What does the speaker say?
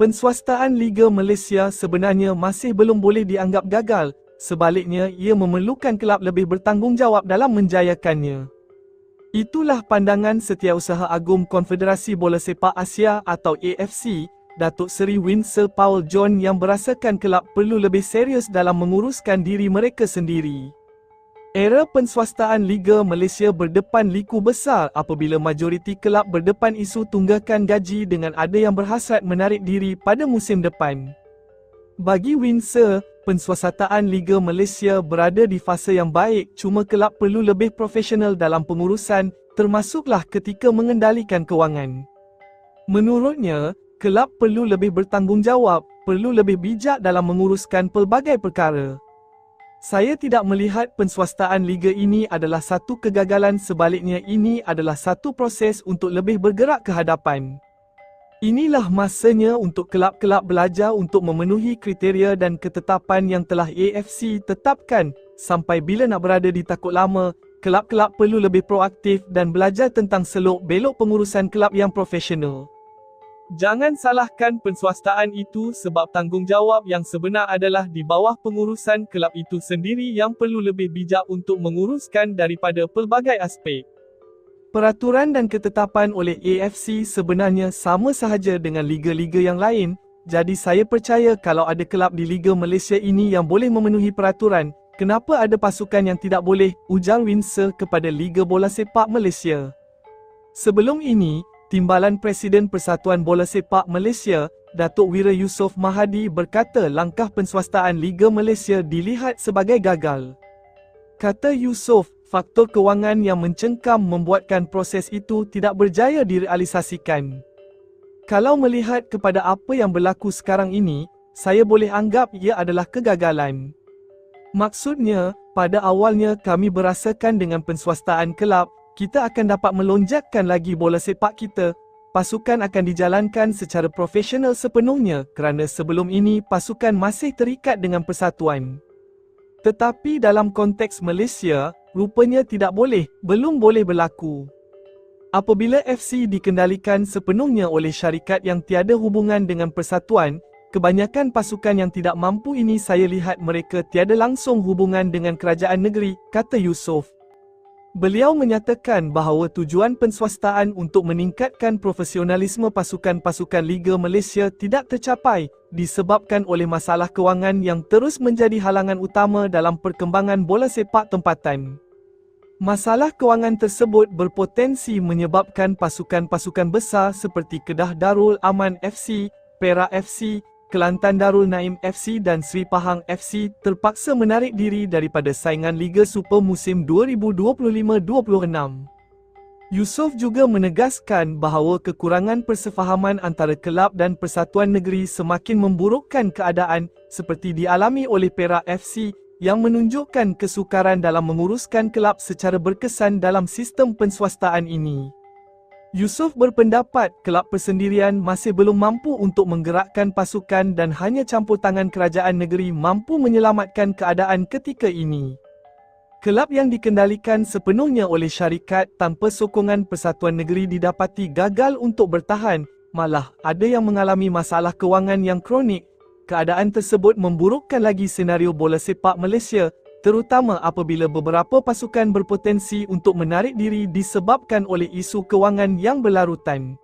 Penswastaan Liga Malaysia sebenarnya masih belum boleh dianggap gagal, sebaliknya ia memerlukan kelab lebih bertanggungjawab dalam menjayakannya. Itulah pandangan Setiausaha Agong Konfederasi Bola Sepak Asia atau AFC, Datuk Seri Winsor Paul John yang berasakan kelab perlu lebih serius dalam menguruskan diri mereka sendiri. Era penswastaan Liga Malaysia berdepan liku besar apabila majoriti kelab berdepan isu tunggakan gaji dengan ada yang berhasrat menarik diri pada musim depan. Bagi Windsor, penswasataan Liga Malaysia berada di fasa yang baik cuma kelab perlu lebih profesional dalam pengurusan termasuklah ketika mengendalikan kewangan. Menurutnya, kelab perlu lebih bertanggungjawab, perlu lebih bijak dalam menguruskan pelbagai perkara. Saya tidak melihat penswastaan liga ini adalah satu kegagalan sebaliknya ini adalah satu proses untuk lebih bergerak ke hadapan. Inilah masanya untuk kelab-kelab belajar untuk memenuhi kriteria dan ketetapan yang telah AFC tetapkan sampai bila nak berada di takut lama, kelab-kelab perlu lebih proaktif dan belajar tentang selok belok pengurusan kelab yang profesional. Jangan salahkan penswastaan itu sebab tanggungjawab yang sebenar adalah di bawah pengurusan kelab itu sendiri yang perlu lebih bijak untuk menguruskan daripada pelbagai aspek. Peraturan dan ketetapan oleh AFC sebenarnya sama sahaja dengan liga-liga yang lain, jadi saya percaya kalau ada kelab di Liga Malaysia ini yang boleh memenuhi peraturan, kenapa ada pasukan yang tidak boleh, ujar Windsor kepada Liga Bola Sepak Malaysia. Sebelum ini, Timbalan Presiden Persatuan Bola Sepak Malaysia, Datuk Wira Yusof Mahadi berkata langkah penswastaan Liga Malaysia dilihat sebagai gagal. Kata Yusof, faktor kewangan yang mencengkam membuatkan proses itu tidak berjaya direalisasikan. Kalau melihat kepada apa yang berlaku sekarang ini, saya boleh anggap ia adalah kegagalan. Maksudnya, pada awalnya kami berasakan dengan penswastaan kelab, kita akan dapat melonjakkan lagi bola sepak kita. Pasukan akan dijalankan secara profesional sepenuhnya kerana sebelum ini pasukan masih terikat dengan persatuan. Tetapi dalam konteks Malaysia, rupanya tidak boleh, belum boleh berlaku. Apabila FC dikendalikan sepenuhnya oleh syarikat yang tiada hubungan dengan persatuan, kebanyakan pasukan yang tidak mampu ini saya lihat mereka tiada langsung hubungan dengan kerajaan negeri, kata Yusof. Beliau menyatakan bahawa tujuan penswastaan untuk meningkatkan profesionalisme pasukan-pasukan Liga Malaysia tidak tercapai disebabkan oleh masalah kewangan yang terus menjadi halangan utama dalam perkembangan bola sepak tempatan. Masalah kewangan tersebut berpotensi menyebabkan pasukan-pasukan besar seperti Kedah Darul Aman FC, Perak FC, Kelantan Darul Naim FC dan Sri Pahang FC terpaksa menarik diri daripada saingan Liga Super musim 2025-26. Yusof juga menegaskan bahawa kekurangan persefahaman antara kelab dan persatuan negeri semakin memburukkan keadaan seperti dialami oleh Perak FC yang menunjukkan kesukaran dalam menguruskan kelab secara berkesan dalam sistem penswastaan ini. Yusof berpendapat kelab persendirian masih belum mampu untuk menggerakkan pasukan dan hanya campur tangan kerajaan negeri mampu menyelamatkan keadaan ketika ini. Kelab yang dikendalikan sepenuhnya oleh syarikat tanpa sokongan persatuan negeri didapati gagal untuk bertahan, malah ada yang mengalami masalah kewangan yang kronik. Keadaan tersebut memburukkan lagi senario bola sepak Malaysia terutama apabila beberapa pasukan berpotensi untuk menarik diri disebabkan oleh isu kewangan yang berlarutan.